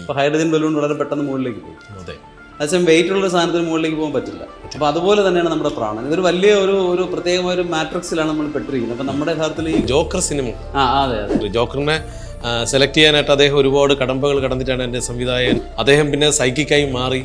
അപ്പോൾ hydrogen balloon വളരെ പെട്ടെന്ന് മുകളിലേക്ക് പോകും. അതെ. അതേസമയം വെയിറ്റ് ഉള്ള സാധനത്തിന് മുകളിലേക്ക് പോകാൻ പറ്റില്ല. അപ്പോൾ അതുപോലെ തന്നെയാണ് നമ്മുടെ പ്രാണൻ. ഇതൊരു വലിയ ഒരു ഒരു പ്രത്യേകമായ ഒരു മാട്രിക്സിലാണ് നമ്മൾ പെട്ടിരിക്കുന്നത്. അപ്പോൾ നമ്മുടെ യഥാർത്ഥത്തിൽ ഈ ജോക്കർ സിനിമ. ആ അതെ അതെ. ജോക്കറിനെ സെലക്ട് ചെയ്യാനായിട്ട് അദ്ദേഹം ഒരുപാട് കടമ്പകൾ കടന്നിട്ടാണ് എന്റെ സംവിധായകൻ. അദ്ദേഹം പിന്നെ സൈക്കിക്കായി മാറി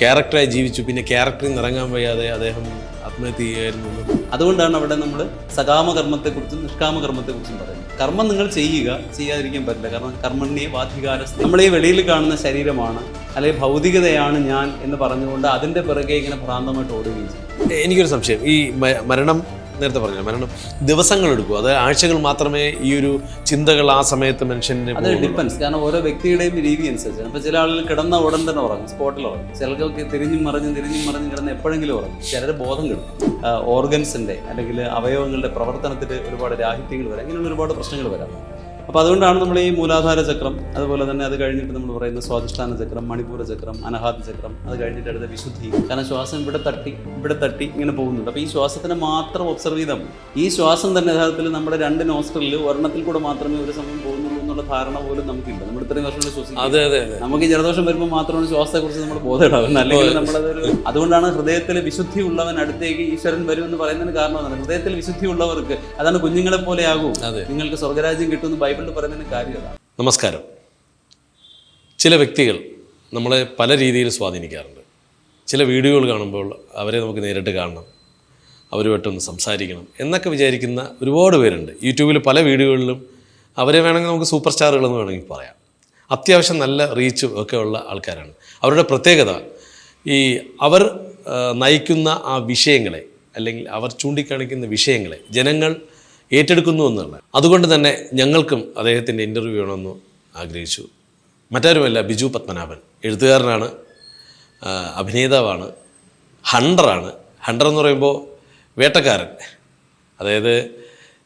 ക്യാരക്ടറായി ജീവിച്ചു. പിന്നെ ക്യാരക്ടറിൽ നിന്ന് ഇറങ്ങാൻ വയ്യാതെ അദ്ദേഹം ആത്മഹത്യ ചെയ്യുകയായിരുന്നു. അതുകൊണ്ടാണ് അവിടെ നമ്മൾ സകാമകർമ്മത്തെക്കുറിച്ചും നിഷ്കാമകർമ്മത്തെക്കുറിച്ചും നിഷ്കാമ കർമ്മത്തെക്കുറിച്ചും പറയുന്നത്. കർമ്മം നിങ്ങൾ ചെയ്യുക ചെയ്യാതിരിക്കാൻ പറ്റില്ല. കാരണം കർമ്മണ്യ വാധികാര നമ്മളെ വെളിയിൽ കാണുന്ന ശരീരമാണ് അല്ലെങ്കിൽ ഭൗതികതയാണ് ഞാൻ എന്ന് പറഞ്ഞുകൊണ്ട് അതിന്റെ പിറകെ ഇങ്ങനെ ഭ്രാന്തമായിട്ട് ഓടുകയും ചെയ്യും. എനിക്കൊരു സംശയം. ഈ മരണം നേരത്തെ പറഞ്ഞു മരണം ദിവസങ്ങൾ എടുക്കും. അത് ആഴ്ചകൾ മാത്രമേ ഈ ഒരു ചിന്തകൾ ആ സമയത്ത് മനുഷ്യന് അത് ഡിപ്പെൻസ് കാരണം ഓരോ വ്യക്തിയുടെയും രീതി അനുസരിച്ച്. അപ്പോൾ ചില ആളുകൾ കിടന്ന ഉടൻ തന്നെ ഉറങ്ങും സ്പോട്ടിൽ ഉറങ്ങും. ചിലർക്ക് തിരിഞ്ഞും മറിഞ്ഞും തിരിഞ്ഞും മറിഞ്ഞും കിടന്ന് എപ്പോഴെങ്കിലും ഉറങ്ങും. ചിലർ ബോധം കിട്ടും ഓർഗൻസിന്റെ അല്ലെങ്കിൽ അവയവങ്ങളുടെ പ്രവർത്തനത്തിൽ ഒരുപാട് രാഹിത്യങ്ങൾ വരാം. ഇങ്ങനെയുള്ള ഒരുപാട് പ്രശ്നങ്ങൾ വരാം. അപ്പോൾ അതുകൊണ്ടാണ് നമ്മൾ ഈ മൂലാധാര ചക്രം അതുപോലെ തന്നെ അത് കഴിഞ്ഞിട്ട് നമ്മൾ പറയുന്ന സ്വാധിഷ്ഠാന ചക്രം മണിപ്പൂര ചക്രം അനഹാദ ചക്രം അത് കഴിഞ്ഞിട്ട് അടുത്ത വിശുദ്ധി. കാരണം ശ്വാസം ഇവിടെ തട്ടി ഇവിടെ തട്ടി ഇങ്ങനെ പോകുന്നുണ്ട്. അപ്പോൾ ഈ ശ്വാസത്തിനെ മാത്രം ഒബ്സർവ് ചെയ്താൽ ഈ ശ്വാസം തന്നെ യഥാർത്ഥത്തിൽ നമ്മുടെ രണ്ട് നോസ്ട്രലിൽ ഒരെണ്ണത്തിൽ കൂടെ മാത്രമേ ഒരു സമയം പോകുന്നുള്ളൂ. എന്നുള്ള ധാരണ പോലും നമുക്കില്ല. നമ്മൾ ഇത്രയും വർഷം ശ്വസിക്കും അതെ അതെ നമുക്ക് ജലദോഷം വരുമ്പോൾ മാത്രമാണ് ശ്വാസത്തെക്കുറിച്ച് നമ്മൾ ബോധമിടാവുന്നത് അല്ലെങ്കിൽ നമ്മളതൊരു അതുകൊണ്ടാണ് ഹൃദയത്തിൽ വിശുദ്ധി ഉള്ളവൻ അടുത്തേക്ക് ഈശ്വരൻ വരും എന്ന് പറയുന്നതിന് കാരണം ഹൃദയത്തിൽ വിശുദ്ധി ഉള്ളവർക്ക് അതാണ് കുഞ്ഞുങ്ങളെ പോലെ ആകും. നിങ്ങൾക്ക് സ്വർഗരാജ്യം കിട്ടുമെന്ന് ബൈബിളിൽ പറയുന്നതിന് കാര്യം നമസ്കാരം. ചില വ്യക്തികൾ നമ്മളെ പല രീതിയിൽ സ്വാധീനിക്കാറുണ്ട്. ചില വീഡിയോകൾ കാണുമ്പോൾ അവരെ നമുക്ക് നേരിട്ട് കാണണം. അവരുമായിട്ടൊന്ന് സംസാരിക്കണം എന്നൊക്കെ വിചാരിക്കുന്ന ഒരുപാട് പേരുണ്ട്. യൂട്യൂബിൽ പല വീഡിയോകളിലും അവരെ വേണമെങ്കിൽ നമുക്ക് സൂപ്പർ സ്റ്റാറുകളെന്ന് വേണമെങ്കിൽ പറയാം. അത്യാവശ്യം നല്ല റീച്ച് ഒക്കെ ഉള്ള ആൾക്കാരാണ്. അവരുടെ പ്രത്യേകത ഈ അവർ നയിക്കുന്ന ആ വിഷയങ്ങളെ അല്ലെങ്കിൽ അവർ ചൂണ്ടിക്കാണിക്കുന്ന വിഷയങ്ങളെ ജനങ്ങൾ ഏറ്റെടുക്കുന്നു എന്നുള്ള അതുകൊണ്ട് തന്നെ ഞങ്ങൾക്കും അദ്ദേഹത്തിന്റെ ഇന്റർവ്യൂ വേണമെന്ന് ആഗ്രഹിച്ചു. മറ്റാരുമല്ല ബിജു പത്മനാഭൻ എഴുത്തുകാരനാണ് അഭിനേതാവാണ് ഹണ്ടറാണ്. ഹണ്ടർ എന്ന് പറയുമ്പോൾ വേട്ടക്കാരൻ. അതായത്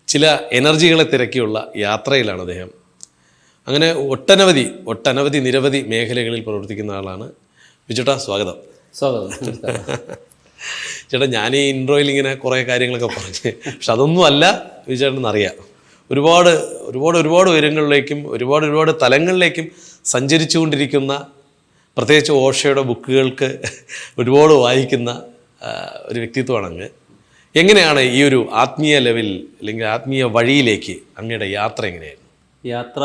ചില എനർജികളെ തിരക്കിയുള്ള യാത്രയിലാണ് അദ്ദേഹം. അങ്ങനെ ഒട്ടനവധി ഒട്ടനവധി നിരവധി മേഖലകളിൽ പ്രവർത്തിക്കുന്ന ആളാണ് ബിജുട്ടാ സ്വാഗതം. സ്വാഗതം. ചേട്ടാ ഞാൻ ഈ ഇൻട്രോയിൽ ഇങ്ങനെ കുറേ കാര്യങ്ങളൊക്കെ പറഞ്ഞ് പക്ഷെ അതൊന്നും അല്ല അറിയാം ഒരുപാട് ഒരുപാട് ഒരുപാട് ഉയരങ്ങളിലേക്കും ഒരുപാട് ഒരുപാട് തലങ്ങളിലേക്കും സഞ്ചരിച്ചുകൊണ്ടിരിക്കുന്ന പ്രത്യേകിച്ച് ഓഷയുടെ ബുക്കുകൾക്ക് ഒരുപാട് വായിക്കുന്ന ഒരു വ്യക്തിത്വമാണ് അങ്ങ് എങ്ങനെയാണ് ഈ ഒരു ആത്മീയ ലെവൽ അല്ലെങ്കിൽ ആത്മീയ വഴിയിലേക്ക് അങ്ങയുടെ യാത്ര എങ്ങനെയായിരുന്നു? യാത്ര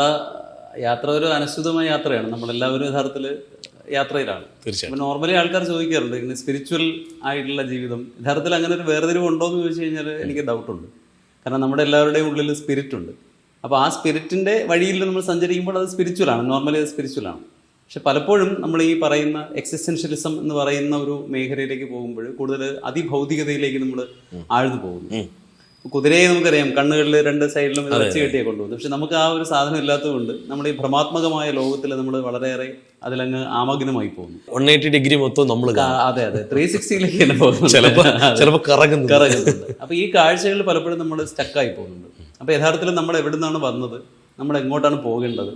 യാത്ര ഒരു അനുസൃതമായ യാത്രയാണ്. നമ്മളെല്ലാവരും യഥാർത്ഥത്തിൽ യാത്രയിലാണ്. തീർച്ചയായും നോർമലി ആൾക്കാർ ചോദിക്കാറുണ്ട് ഇങ്ങനെ സ്പിരിച്വൽ ആയിട്ടുള്ള ജീവിതം. യഥാർത്ഥത്തിൽ അങ്ങനെ ഒരു വേർതിരിവ് ഉണ്ടോ എന്ന് ചോദിച്ചു കഴിഞ്ഞാൽ എനിക്ക് ഡൗട്ടുണ്ട് കാരണം നമ്മുടെ എല്ലാവരുടെയും ഉള്ളിൽ സ്പിരിറ്റ് ഉണ്ട്. അപ്പോൾ ആ സ്പിരിറ്റിന്റെ വഴിയിൽ നമ്മൾ സഞ്ചരിക്കുമ്പോൾ അത് സ്പിരിച്വലാണ് നോർമലി അത് സ്പിരിച്വലാണ് പക്ഷെ പലപ്പോഴും നമ്മൾ ഈ പറയുന്ന എക്സിസ്റ്റൻഷ്യലിസം എന്ന് പറയുന്ന ഒരു മേഖലയിലേക്ക് പോകുമ്പോൾ കൂടുതൽ അതിഭൗതികതയിലേക്ക് നമ്മൾ ആഴ്ന്നു പോകുന്നു. കുതിരയെ നമുക്കറിയാം കണ്ണുകളിൽ രണ്ട് സൈഡിലും ഇറച്ചി കെട്ടിയെ കൊണ്ടുപോകുന്നു. പക്ഷെ നമുക്ക് ആ ഒരു സാധനം ഇല്ലാത്തതുകൊണ്ട് നമ്മൾ ഈ ഭ്രമാത്മകമായ ലോകത്തിൽ നമ്മൾ വളരെയേറെ അതിലങ്ങ് ആമഗ്നമായി പോകുന്നു. വൺ എയ്റ്റി ഡിഗ്രി മൊത്തം നമ്മൾ അതെ അതെ. ത്രീ സിക്സ്റ്റിയിലേക്ക് തന്നെ പോകുന്നു ചിലപ്പോൾ ചിലപ്പോൾ കറങ്ങുന്നു കറങ്ങുന്നുണ്ട്. അപ്പൊ ഈ കാഴ്ചകൾ പലപ്പോഴും നമ്മൾ സ്റ്റക്കായി പോകുന്നുണ്ട്. അപ്പൊ യഥാർത്ഥത്തിൽ നമ്മൾ എവിടെ നിന്നാണ് വന്നത്? നമ്മൾ എങ്ങോട്ടാണ് പോകേണ്ടത്?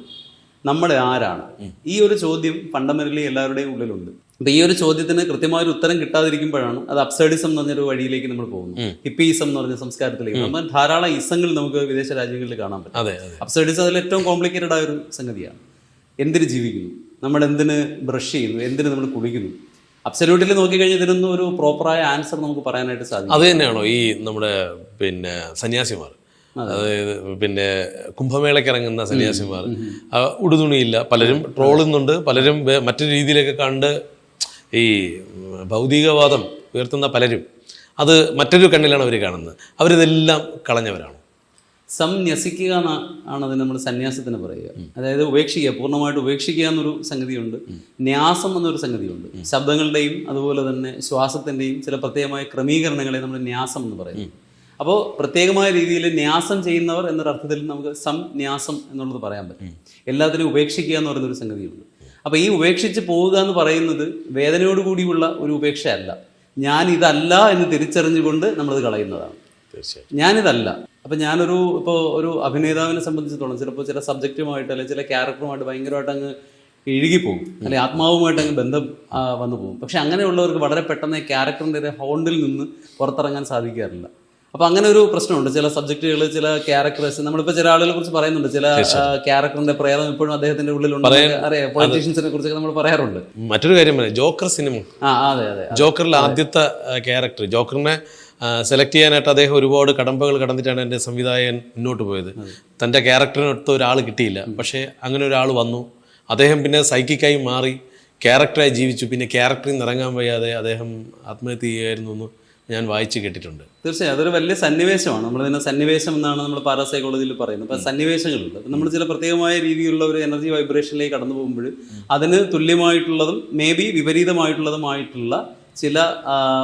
നമ്മൾ ആരാണ്? ഈ ഒരു ചോദ്യം ഫണ്ടമെന്റലി എല്ലാവരുടെയും ഉള്ളിലുണ്ട്. അപ്പൊ ഈ ഒരു ചോദ്യത്തിന് കൃത്യമായ ഒരു ഉത്തരം കിട്ടാതിരിക്കുമ്പോഴാണ് അത് അപ്സൈഡിസം എന്ന് പറഞ്ഞൊരു വഴിയിലേക്ക് നമ്മൾ പോകുന്നത്. ഹിപ്പിസം എന്ന് പറഞ്ഞ സംസ്കാരത്തിലേക്ക്. നമ്മൾ ധാരാളം ഇസങ്ങൾ നമുക്ക് വിദേശ രാജ്യങ്ങളിൽ കാണാൻ പറ്റും. അപ്സൈഡിസം അതിൽ ഏറ്റവും കോംപ്ലിക്കേറ്റഡ് ആയ ഒരു സംഗതിയാണ്. എന്തിന് ജീവിക്കുന്നു? നമ്മൾ എന്തിന് ബ്രഷ് ചെയ്യുന്നു? എന്തിന് നമ്മൾ കുളിക്കുന്നു? അബ്സല്യൂട്ടിൽ നോക്കിക്കഴിഞ്ഞാൽ ഇതിനൊന്നും ഒരു പ്രോപ്പറായ ആൻസർ നമുക്ക് പറയാനായിട്ട് സാധിക്കും അത് തന്നെയാണോ ഈ നമ്മുടെ പിന്നെ സന്യാസിമാർ? അതായത് പിന്നെ കുംഭമേളയ്ക്ക് ഇറങ്ങുന്ന സന്യാസിമാർ. ഉടുതുണിയില്ല. പലരും ട്രോളുന്നുണ്ട്. പലരും മറ്റു മറ്റൊരു രീതിയിലൊക്കെ കണ്ട് ഈ ഭൗതികവാദം ഉയർത്തുന്ന പലരും. അത് മറ്റൊരു കണ്ണിലാണ് അവർ കാണുന്നത്. അവരിതെല്ലാം കളഞ്ഞവരാണ്. സംന്യസിക്കുക എന്നാണ് അതിന് നമ്മൾ സന്യാസത്തിന് പറയുക. അതായത് ഉപേക്ഷിക്കുക പൂർണമായിട്ട് ഉപേക്ഷിക്കുക എന്നൊരു സംഗതിയുണ്ട്. ന്യാസം എന്നൊരു സംഗതിയുണ്ട്. ശബ്ദങ്ങളുടെയും അതുപോലെ തന്നെ ശ്വാസത്തിന്റെയും ചില പ്രത്യേകമായ ക്രമീകരണങ്ങളെ നമ്മൾ ന്യാസം എന്ന് പറയുന്നു അപ്പോൾ പ്രത്യേകമായ രീതിയിൽ ന്യാസം ചെയ്യുന്നവർ എന്നൊരു അർത്ഥത്തിൽ നമുക്ക് സംന്യാസം എന്നുള്ളത് പറയാൻ പറ്റും. എല്ലാത്തിനും ഉപേക്ഷിക്കുക എന്ന് പറയുന്നൊരു സംഗതിയുണ്ട്. അപ്പോൾ ഈ ഉപേക്ഷിച്ച് പോവുക എന്ന് പറയുന്നത് വേദനയോടുകൂടിയുള്ള ഒരു ഉപേക്ഷയല്ല. ഞാൻ ഇതല്ല എന്ന് തിരിച്ചറിഞ്ഞുകൊണ്ട് നമ്മളത് കളയുന്നതാണ്. തീർച്ചയായും ഞാനിതല്ല. അപ്പം ഞാനൊരു ഇപ്പോൾ ഒരു അഭിനേതാവിനെ സംബന്ധിച്ചിടത്തോളം ചിലപ്പോൾ ചില സബ്ജക്റ്റുമായിട്ട് അല്ലെങ്കിൽ ചില ക്യാരക്ടറുമായിട്ട് ഭയങ്കരമായിട്ട് അങ്ങ് ഇഴുകിപ്പോകും. അല്ലെങ്കിൽ ആത്മാവുമായിട്ട് അങ്ങ് ബന്ധം വന്നു പോകും. പക്ഷെ അങ്ങനെയുള്ളവർക്ക് വളരെ പെട്ടെന്ന് ക്യാരക്ടറിന്റെ ഹോണ്ടിൽ നിന്ന് പുറത്തിറങ്ങാൻ സാധിക്കാറില്ല. അപ്പൊ അങ്ങനെ ഒരു പ്രശ്നമുണ്ട്. ചില സബ്ജക്റ്റുകൾ ചില ക്യാരക്ടേഴ്സ് നമ്മളിപ്പോ ചില ആളുകളെ കുറിച്ച് പറയുന്നുണ്ട്. ചില ക്യാരക്ടറിന്റെ പ്രേതം ഇപ്പോഴും അദ്ദേഹത്തിന്റെ ഉള്ളിലുണ്ട്. അറിയാം പൊളിറ്റീഷ്യൻസിനെ കുറിച്ച് നമ്മൾ പറയാറുണ്ട്. മറ്റൊരു കാര്യം പറയാം. ജോക്കർ സിനിമ. ആ അതെ അതെ. ജോക്കറിൽ ആദ്യത്തെ ക്യാരക്ടർ ജോക്കറിനെ സെലക്ട് ചെയ്യാനായിട്ട് അദ്ദേഹം ഒരുപാട് കടമ്പകൾ കടന്നിട്ടാണ് എന്റെ സംവിധായകൻ മുന്നോട്ട് പോയത്. തന്റെ ക്യാരക്ടറിനടുത്ത് ഒരാൾ കിട്ടിയില്ല. പക്ഷേ അങ്ങനെ ഒരാൾ വന്നു. അദ്ദേഹം പിന്നെ സൈക്കിക്കായി മാറി. ക്യാരക്ടറായി ജീവിച്ചു. പിന്നെ ക്യാരക്ടറിൽ നിന്ന് ഇറങ്ങാൻ വയ്യാതെ അദ്ദേഹം ആത്മഹത്യ ചെയ്യുമായിരുന്നു എന്ന് ഞാൻ വായിച്ചു കേട്ടിട്ടുണ്ട്. തീർച്ചയായും അതൊരു വലിയ സന്നിവേശമാണ്. നമ്മൾ ഇതിനെ സന്നിവേശം എന്നാണ് നമ്മൾ പാരാസൈക്കോളജിയിൽ പറയുന്നത്. അപ്പം സന്നിവേശങ്ങളുണ്ട്. അപ്പം നമ്മൾ ചില പ്രത്യേകമായ രീതിയിലുള്ള ഒരു എനർജി വൈബ്രേഷനിലേക്ക് കടന്നു പോകുമ്പോൾ അതിന് തുല്യമായിട്ടുള്ളതും മേ ബി വിപരീതമായിട്ടുള്ളതുമായിട്ടുള്ള ചില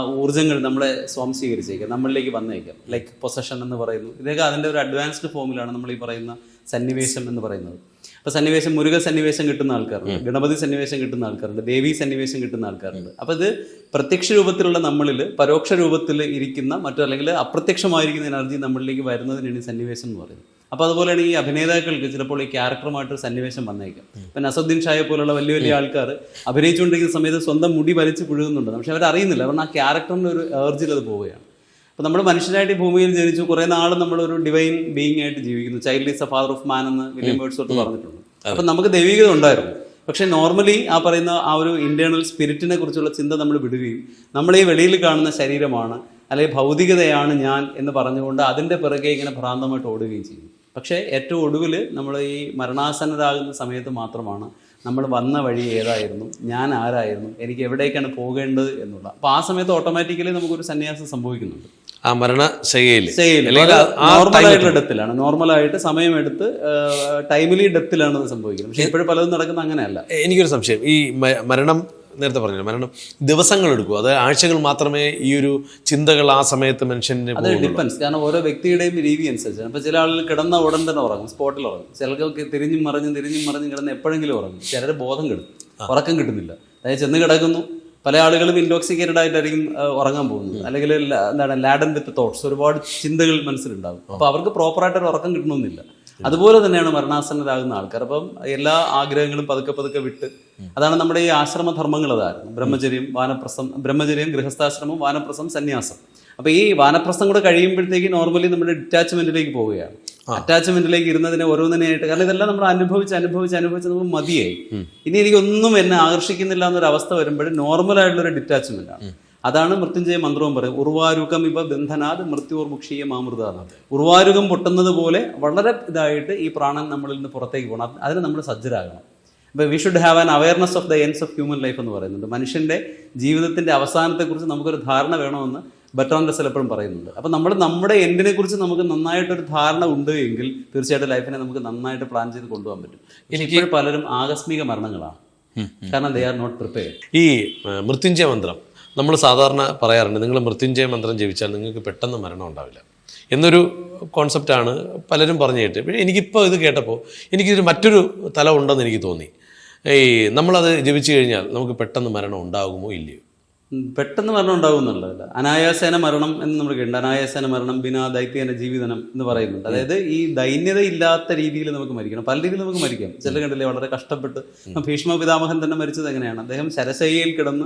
ഊർജങ്ങൾ നമ്മളെ സ്വാംശീകരിച്ചേക്കാം നമ്മളിലേക്ക് വന്നേക്കാം. ലൈക്ക് പൊസഷൻ എന്ന് പറയുന്നു. ഇതൊക്കെ അതിന്റെ ഒരു അഡ്വാൻസ്ഡ് ഫോമിലാണ് നമ്മൾ ഈ പറയുന്ന സന്നിവേശം എന്ന് പറയുന്നത്. അപ്പോൾ സന്നിവേശം മുരുക സന്നിവേശം കിട്ടുന്ന ആൾക്കാരുണ്ട് ഗണപതി സന്നിവേശം കിട്ടുന്ന ആൾക്കാരുണ്ട് ദേവി സന്നിവേശം കിട്ടുന്ന ആൾക്കാരുണ്ട്. അപ്പൊ ഇത് പ്രത്യക്ഷ രൂപത്തിലുള്ള നമ്മളിൽ പരോക്ഷ രൂപത്തിൽ ഇരിക്കുന്ന മറ്റു അല്ലെങ്കിൽ അപ്രത്യക്ഷമായിരിക്കുന്ന എനർജി നമ്മളിലേക്ക് വരുന്നതിനാണ് ഈ സന്നിവേശം എന്ന് പറയുന്നത്. അപ്പോൾ അതുപോലെയാണ് ഈ അഭിനേതാക്കൾക്ക് ചിലപ്പോൾ ഈ ക്യാരക്ടറുമായിട്ട് ഒരു സന്നിവേശം വന്നേക്കാം. ഇപ്പം നസറുദ്ദീൻ ഷായെ പോലുള്ള വലിയ വലിയ ആൾക്കാർ അഭിനയിച്ചുകൊണ്ടിരിക്കുന്ന സമയത്ത് സ്വന്തം മുടി വലിച്ച് പുഴുകുന്നുണ്ട്. പക്ഷെ അവർ അറിയുന്നില്ല കാരണം ആ ക്യാരക്ടറിന്റെ ഒരു ഏർജിൽ അത് പോവുകയാണ്. അപ്പോൾ നമ്മൾ മനുഷ്യനായിട്ട് ഈ ഭൂമിയിൽ ജനിച്ചു കുറേ നാൾ നമ്മളൊരു ഡിവൈൻ ബീയിങ് ആയിട്ട് ജീവിക്കുന്നു. Child is a father of man എന്ന് വില്യം തൊട്ട് പറഞ്ഞിട്ടുണ്ട്. അപ്പം നമുക്ക് ദൈവികത ഉണ്ടായിരുന്നു. പക്ഷെ നോർമലി ആ പറയുന്ന ആ ഒരു ഇന്റേണൽ സ്പിരിറ്റിനെ കുറിച്ചുള്ള ചിന്ത നമ്മൾ വിടുകയും നമ്മൾ ഈ വെളിയിൽ കാണുന്ന ശരീരമാണ് അല്ലെങ്കിൽ ഭൗതികതയാണ് ഞാൻ എന്ന് പറഞ്ഞുകൊണ്ട് അതിന്റെ പിറകെ ഇങ്ങനെ ഭ്രാന്തമായിട്ട് ഓടുകയും ചെയ്യും. പക്ഷേ ഏറ്റവും ഒടുവിൽ നമ്മൾ ഈ മരണാസന്നരാകുന്ന സമയത്ത് മാത്രമാണ് നമ്മൾ വന്ന വഴി ഏതായിരുന്നു ഞാൻ ആരായിരുന്നു എനിക്ക് എവിടേക്കാണ് പോകേണ്ടത് എന്നുള്ള. അപ്പോൾ ആ സമയത്ത് ഓട്ടോമാറ്റിക്കലി നമുക്കൊരു സന്യാസം സംഭവിക്കുന്നുണ്ട്. ആ നോർമൽ ആയിട്ടുള്ള ഡെത്തിലാണ് നോർമലായിട്ട് സമയമെടുത്ത് ടൈമിലി ഡെത്തിലാണ് അത് സംഭവിക്കുന്നത്. പക്ഷേ ഇപ്പോഴും പലതും നടക്കുന്ന അങ്ങനെയല്ല. എനിക്കൊരു സംശയം. ഈ മരണം നേരത്തെ പറഞ്ഞു മരണം ദിവസങ്ങൾ എടുക്കും അത് ആഴ്ചകൾ മാത്രമേ ഈ ഒരു ചിന്തകൾ ആ സമയത്ത് മനുഷ്യന് അത് ഡിപ്പെൻസ് കാരണം ഓരോ വ്യക്തിയുടെയും രീതി അനുസരിച്ചാണ്. അപ്പോൾ ചില ആളുകൾ കിടന്ന ഉടൻ തന്നെ ഉറങ്ങും സ്പോട്ടിൽ ഉറങ്ങും. ചിലർക്ക് തിരിഞ്ഞും മറിഞ്ഞും തിരിഞ്ഞും മറിഞ്ഞും കിടന്ന് എപ്പോഴെങ്കിലും ഉറങ്ങും. ചിലർ ബോധം കിട്ടും ഉറക്കം കിട്ടുന്നില്ല. അതായത് ചെന്ന് കിടക്കുന്നു പല ആളുകളും ഇൻടോക്സിക്കേറ്റഡ് ആയിട്ടായിരിക്കും ഉറങ്ങാൻ പോകുന്നത്. അല്ലെങ്കിൽ എന്താണ് ലാഡൻ വിത്ത് തോട്ട്സ് ഒരുപാട് ചിന്തകൾ മനസ്സിലുണ്ടാകും അപ്പോൾ അവർക്ക് പ്രോപ്പറായിട്ട് ഒരു ഉറക്കം കിട്ടണമെന്നില്ല. അതുപോലെ തന്നെയാണ് മരണാസന്നരാകുന്ന ആൾക്കാർ. അപ്പം എല്ലാ ആഗ്രഹങ്ങളും പതുക്കെ പതുക്കെ വിട്ട് അതാണ് നമ്മുടെ ഈ ആശ്രമധർമ്മങ്ങൾ അതായിരുന്നു. ബ്രഹ്മചര്യം വാനപ്രസം ബ്രഹ്മചര്യം ഗൃഹസ്ഥാശ്രമം വാനപ്രസം സന്യാസം. അപ്പൊ ഈ വാനപ്രസ്ഥം കൂടെ കഴിയുമ്പോഴത്തേക്ക് നോർമലി നമ്മുടെ ഡിറ്റാച്ച്മെന്റിലേക്ക് പോവുകയാണ്. അറ്റാച്ച്മെന്റിലേക്ക് ഇരുന്നതിനെ ഓരോന്നിനെയായിട്ട് കാരണം ഇതെല്ലാം നമ്മൾ അനുഭവിച്ച് അനുഭവിച്ച് അനുഭവിച്ച് നമ്മൾ മതിയായി. ഇനി എനിക്കൊന്നും എന്നെ ആകർഷിക്കുന്നില്ല എന്നൊരു അവസ്ഥ വരുമ്പോഴും നോർമൽ ആയിട്ടുള്ള ഒരു ഡിറ്റാച്ച്മെന്റ് ആണ് അതാണ് മൃത്യുഞ്ജയ മന്ത്രവും പറയും ഉർവാരുകം ഇവ ബന്ധനാത് മൃത്യുവർ മുക്ഷീയ മാമൃത ഉർവാരുകം പൊട്ടുന്നത് പോലെ വളരെ ഇതായിട്ട് ഈ പ്രാണൻ നമ്മളിൽ നിന്ന് പുറത്തേക്ക് പോകണം. അത് അതിന് നമ്മൾ സജ്ജരാകണം. അപ്പോൾ we should have an awareness of the ends of human life എന്ന് പറയുന്നുണ്ട്. മനുഷ്യന്റെ ജീവിതത്തിന്റെ അവസാനത്തെക്കുറിച്ച് നമുക്കൊരു ധാരണ വേണമെന്ന് ബെറ്ററാൻ റസൽ എപ്പോഴും പറയുന്നുണ്ട്. അപ്പോൾ നമ്മൾ നമ്മുടെ എൻഡിനെ കുറിച്ച് നമുക്ക് നന്നായിട്ടൊരു ധാരണ ഉണ്ട് എങ്കിൽ തീർച്ചയായിട്ടും ലൈഫിനെ നമുക്ക് നന്നായിട്ട് പ്ലാൻ ചെയ്ത് കൊണ്ടുപോകാൻ പറ്റും. എനിക്ക് പലരും ആകസ്മിക മരണങ്ങളാണ്. കാരണം ദേ ആർ നോട്ട് പ്രിപ്പയർ ഈ മൃത്യുഞ്ജയ മന്ത്രം നമ്മൾ സാധാരണ പറയാറുണ്ട് നിങ്ങൾ മൃത്യുഞ്ജയ മന്ത്രം ജപിച്ചാൽ നിങ്ങൾക്ക് പെട്ടെന്ന് മരണം ഉണ്ടാവില്ല. എന്നൊരു കോൺസെപ്റ്റാണ് പലരും പറഞ്ഞു കേട്ട്. പക്ഷേ എനിക്കിപ്പോൾ ഇത് കേട്ടപ്പോൾ എനിക്കിതിന് മറ്റൊരു തല ഉണ്ടെന്ന് എനിക്ക് തോന്നി. ഈ നമ്മളത് ജപിച്ചു കഴിഞ്ഞാൽ നമുക്ക് പെട്ടെന്ന് മരണം ഉണ്ടാകുമോ ഇല്ലയോ? പെട്ടെന്ന് മരണം ഉണ്ടാവും എന്നുള്ളതല്ല. അനായാസേന മരണം എന്ന് നമ്മൾ കേട്ടിട്ടുണ്ട്. അനായാസേന മരണം ബിനാ ദൈത്യേന ജീവിതനം എന്ന് പറയുന്നുണ്ട്. അതായത് ഈ ദൈന്യത ഇല്ലാത്ത രീതിയിൽ നമുക്ക് മരിക്കണം. പല രീതിയിൽ നമുക്ക് മരിക്കാം. ചില കണ്ടില്ലേ വളരെ കഷ്ടപ്പെട്ട് ഭീഷ്മ പിതാമഹൻ തന്നെ മരിച്ചത് എങ്ങനെയാണ്? അദ്ദേഹം ശരശയ്യയിൽ കിടന്ന്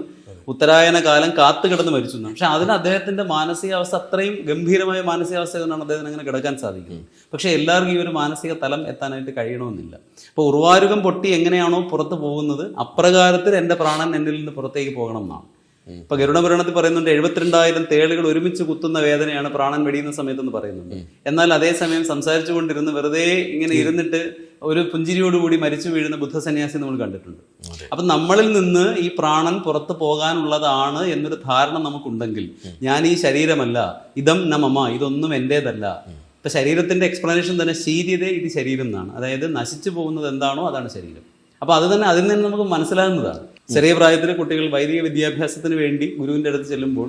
ഉത്തരായന കാലം കാത്തു കിടന്ന് മരിച്ചു പക്ഷെ അതിന് അദ്ദേഹത്തിന്റെ മാനസികാവസ്ഥ അത്രയും ഗംഭീരമായ മാനസികാവസ്ഥ കൊണ്ടാണ് അദ്ദേഹത്തിന് അങ്ങനെ കിടക്കാൻ സാധിക്കുന്നത്. പക്ഷെ എല്ലാവർക്കും ഈ ഒരു മാനസിക തലം എത്താനായിട്ട് കഴിയണമെന്നില്ല. അപ്പോൾ ഉർവാരുകം പൊട്ടി എങ്ങനെയാണോ പുറത്ത് പോകുന്നത് അപ്രകാരത്തിൽ എന്റെ പ്രാണൻ എന്നിൽ നിന്ന് പുറത്തേക്ക് പോകണം എന്നാണ്. ഇപ്പൊ ഗരുഡ പുരാണത്തിൽ പറയുന്നുണ്ട് എഴുപത്തിരണ്ടായിരം തേളുകൾ ഒരുമിച്ച് കുത്തുന്ന വേദനയാണ് പ്രാണൻ വെടിയുന്ന സമയത്തെന്ന് പറയുന്നുണ്ട്. എന്നാൽ അതേസമയം സംസാരിച്ചു കൊണ്ടിരുന്ന് വെറുതെ ഇങ്ങനെ ഇരുന്നിട്ട് ഒരു പുഞ്ചിരിയോടുകൂടി മരിച്ചു വീഴുന്ന ബുദ്ധസന്യാസി നമ്മൾ കണ്ടിട്ടുണ്ട്. അപ്പൊ നമ്മളിൽ നിന്ന് ഈ പ്രാണൻ പുറത്തു പോകാനുള്ളതാണ് എന്നൊരു ധാരണ നമുക്കുണ്ടെങ്കിൽ ഞാൻ ഈ ശരീരമല്ല ഇതം നമമ ഇതൊന്നും എന്റേതല്ല ഇപ്പൊ ശരീരത്തിന്റെ എക്സ്പ്ലനേഷൻ തന്നെ ശീര്യത ഇത് ശരീരം എന്നാണ്. അതായത് നശിച്ചു പോകുന്നത് എന്താണോ അതാണ് ശരീരം. അപ്പൊ അത് തന്നെ അതിൽ നിന്ന് നമുക്ക് മനസ്സിലാകുന്നതാണ്. ചെറിയ പ്രായത്തിൽ കുട്ടികൾ വൈദിക വിദ്യാഭ്യാസത്തിന് വേണ്ടി ഗുരുവിന്റെ അടുത്ത് ചെല്ലുമ്പോൾ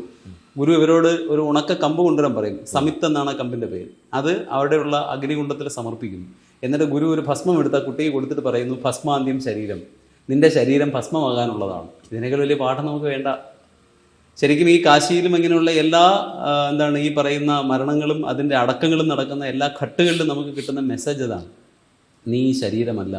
ഗുരു ഇവരോട് ഒരു ഉണക്ക കമ്പ് കൊണ്ടുവരാൻ പറയും. സമിത്ത് എന്നാണ് ആ കമ്പിന്റെ പേര്. അത് അവിടെയുള്ള അഗ്നികുണ്ഡത്തിൽ സമർപ്പിക്കുന്നു. എന്നിട്ട് ഗുരു ഒരു ഭസ്മം എടുത്ത കുട്ടിയെ കൊടുത്തിട്ട് പറയുന്നു ഭസ്മാന്ത്യം ശരീരം. നിന്റെ ശരീരം ഭസ്മമാകാനുള്ളതാണ്. ഇതിനേക്കാൾ വലിയ പാഠം നമുക്ക് വേണ്ട. ശരിക്കും ഈ കാശിയിലും ഇങ്ങനെയുള്ള എല്ലാ എന്താണ് ഈ പറയുന്ന മരണങ്ങളും അതിന്റെ അടക്കങ്ങളും നടക്കുന്ന എല്ലാ ഘട്ടുകളിലും നമുക്ക് കിട്ടുന്ന മെസ്സേജ് അതാണ് നീ ശരീരമല്ല.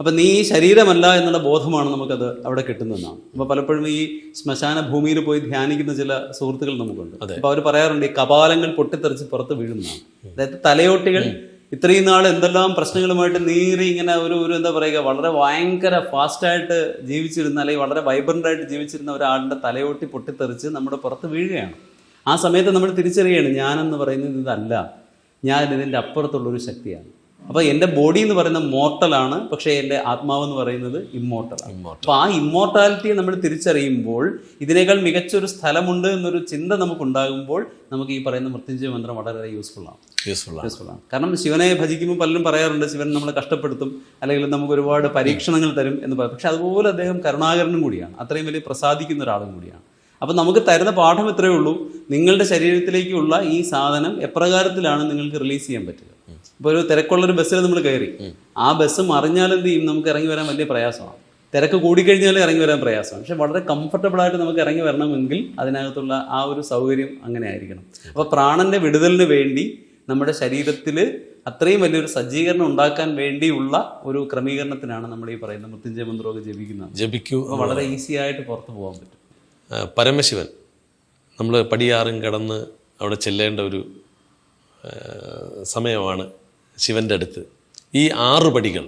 അപ്പം നീ ഈ ശരീരമല്ല എന്നുള്ള ബോധമാണ് നമുക്കത് അവിടെ കിട്ടുന്നതെന്നാണ്. അപ്പോൾ പലപ്പോഴും ഈ ശ്മശാന ഭൂമിയിൽ പോയി ധ്യാനിക്കുന്ന ചില സുഹൃത്തുക്കൾ നമുക്കുണ്ട്. അപ്പോൾ അവർ പറയാറുണ്ട് ഈ കപാലങ്ങൾ പൊട്ടിത്തെറിച്ച് പുറത്ത് വീഴുന്നതാണ്. അതായത് തലയോട്ടികൾ ഇത്രയും നാൾ എന്തെല്ലാം പ്രശ്നങ്ങളുമായിട്ട് നീറി ഇങ്ങനെ ഒരു ഒരു എന്താ പറയുക വളരെ ഭയങ്കര ഫാസ്റ്റായിട്ട് ജീവിച്ചിരുന്ന അല്ലെങ്കിൽ വളരെ വൈബ്രന്റ് ആയിട്ട് ജീവിച്ചിരുന്ന ഒരാളുടെ തലയോട്ടി പൊട്ടിത്തെറിച്ച് നമ്മുടെ പുറത്ത് വീഴുകയാണ്. ആ സമയത്ത് നമ്മൾ തിരിച്ചറിയുകയാണ് ഞാനെന്ന് പറയുന്നത് ഇതല്ല. ഞാൻ ഇതിന്റെ അപ്പുറത്തുള്ളൊരു ശക്തിയാണ്. അപ്പോൾ എന്റെ ബോഡി എന്ന് പറയുന്നത് മോർട്ടലാണ് പക്ഷെ എന്റെ ആത്മാവ് എന്ന് പറയുന്നത് ഇമ്മോർട്ടലാണ് അപ്പോൾ ആ ഇമ്മോർട്ടാലിറ്റി നമ്മൾ തിരിച്ചറിയുമ്പോൾ ഇതിനേക്കാൾ മികച്ചൊരു സ്ഥലമുണ്ട് എന്നൊരു ചിന്ത നമുക്കുണ്ടാകുമ്പോൾ നമുക്ക് ഈ പറയുന്ന മൃത്യുഞ്ജയ മന്ത്രം വളരെ യൂസ്ഫുൾ ആണ്. യൂസ്ഫുൾ ആണ്. യൂസ്ഫുൾ ആണ്. കാരണം ശിവനെ ഭജിക്കുമ്പോൾ പലരും പറയാറുണ്ട് ശിവൻ നമ്മളെ കഷ്ടപ്പെടുത്തും അല്ലെങ്കിൽ നമുക്ക് ഒരുപാട് പരീക്ഷണങ്ങൾ തരും എന്ന് പറയും. പക്ഷെ അതുപോലെ അദ്ദേഹം കരുണാകരനും കൂടിയാണ്. അത്രയും വലിയ പ്രസാദിക്കുന്ന ഒരാളും കൂടിയാണ്. അപ്പം നമുക്ക് തരുന്ന പാഠം ഇത്രയേ ഉള്ളൂ. നിങ്ങളുടെ ശരീരത്തിലേക്കുള്ള ഈ സാധനം എപ്രകാരത്തിലാണ് നിങ്ങൾക്ക് റിലീസ് ചെയ്യാൻ പറ്റുക? ഇപ്പോൾ ഒരു തിരക്കുള്ളൊരു ബസ്സിൽ നമ്മൾ കയറി. ആ ബസ് മറിഞ്ഞാൽ എന്ത് ചെയ്യും? നമുക്ക് ഇറങ്ങി വരാൻ വലിയ പ്രയാസമാണ്. തിരക്ക് കൂടിക്കഴിഞ്ഞാൽ ഇറങ്ങി വരാൻ പ്രയാസമാണ്. പക്ഷെ വളരെ കംഫർട്ടബിൾ ആയിട്ട് നമുക്ക് ഇറങ്ങി വരണമെങ്കിൽ അതിനകത്തുള്ള ആ ഒരു സൗകര്യം അങ്ങനെ ആയിരിക്കണം. അപ്പോൾ പ്രാണന്റെ വിടുതലിന് വേണ്ടി നമ്മുടെ ശരീരത്തിൽ അത്രയും വലിയൊരു സജ്ജീകരണം ഉണ്ടാക്കാൻ വേണ്ടിയുള്ള ഒരു ക്രമീകരണത്തിനാണ് നമ്മൾ ഈ പറയുന്നത് മൃത്യുഞ്ജയ മന്ത്രമൊക്കെ ജപിക്കുന്നത്. ജപിക്കൂ വളരെ ഈസി ആയിട്ട് പുറത്ത് പോകാൻ പറ്റും. പരമശിവൻ. നമ്മൾ പടിയാറും കടന്ന് അവിടെ ചെല്ലേണ്ട ഒരു സമയമാണ് ശിവന്റെ അടുത്ത്. ഈ ആറ് പടികൾ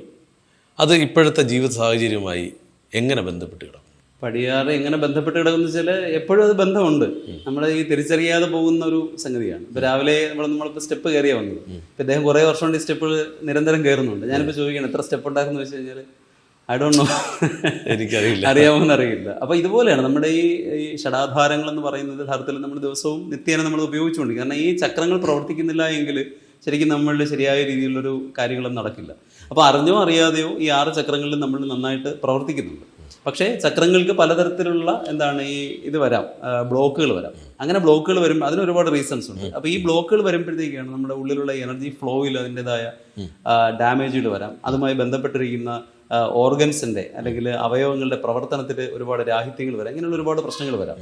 അത് ഇപ്പോഴത്തെ ജീവിത സാഹചര്യവുമായി എങ്ങനെ ബന്ധപ്പെട്ട് കിടക്കും പടിയാറ് എങ്ങനെ ബന്ധപ്പെട്ട് കിടക്കുന്ന വെച്ചാൽ എപ്പോഴും അത് ബന്ധമുണ്ട്. നമ്മൾ ഈ തിരിച്ചറിയാതെ പോകുന്ന ഒരു സംഗതിയാണ്. ഇപ്പം രാവിലെ നമ്മൾ നമ്മളിപ്പോൾ സ്റ്റെപ്പ് കയറിയാ വന്നത്. ഇപ്പം ഇദ്ദേഹം കുറേ വർഷം കൊണ്ട് ഈ സ്റ്റെപ്പ് നിരന്തരം കയറുന്നുണ്ട്. ഞാനിപ്പോൾ ചോദിക്കണം എത്ര സ്റ്റെപ്പ് ഉണ്ടാക്കുന്നു വെച്ച് കഴിഞ്ഞാൽ ഐ ഡോണ്ട് നോ എനിക്കറിയില്ല. അറിയാമോന്ന് അറിയില്ല അപ്പൊ ഇതുപോലെയാണ് നമ്മുടെ ഈ ഈ ഷടാധാരങ്ങൾ എന്ന് പറയുന്നത് യഥാർത്ഥത്തിൽ നമ്മൾ ദിവസവും നിത്യേന നമ്മൾ ഉപയോഗിച്ചുകൊണ്ട് കാരണം ഈ ചക്രങ്ങൾ പ്രവർത്തിക്കുന്നില്ല എങ്കിൽ ശരിക്കും നമ്മളുടെ ശരിയായ രീതിയിലുള്ളൊരു കാര്യങ്ങളൊന്നും നടക്കില്ല. അപ്പോൾ അറിഞ്ഞോ അറിയാതെയോ ഈ ആറ് ചക്രങ്ങളിൽ നമ്മൾ നന്നായിട്ട് പ്രവർത്തിക്കുന്നുണ്ട്. പക്ഷേ ചക്രങ്ങൾക്ക് പലതരത്തിലുള്ള എന്താണ് ഈ ഇത് വരാം ബ്ലോക്കുകൾ വരാം. അങ്ങനെ ബ്ലോക്കുകൾ വരും അതിന് ഒരുപാട് റീസൺസ് ഉണ്ട്. അപ്പോൾ ഈ ബ്ലോക്കുകൾ വരുമ്പോഴത്തേക്കാണ് നമ്മുടെ ഉള്ളിലുള്ള എനർജി ഫ്ലോയിൽ അതിന്റെതായ ഡാമേജുകൾ വരാം. അതുമായി ബന്ധപ്പെട്ടിരിക്കുന്ന ഓർഗൻസിന്റെ അല്ലെങ്കിൽ അവയവങ്ങളുടെ പ്രവർത്തനത്തിൽ ഒരുപാട് രാഹിത്യങ്ങൾ വരാം. ഇങ്ങനെയുള്ള ഒരുപാട് പ്രശ്നങ്ങൾ വരാം.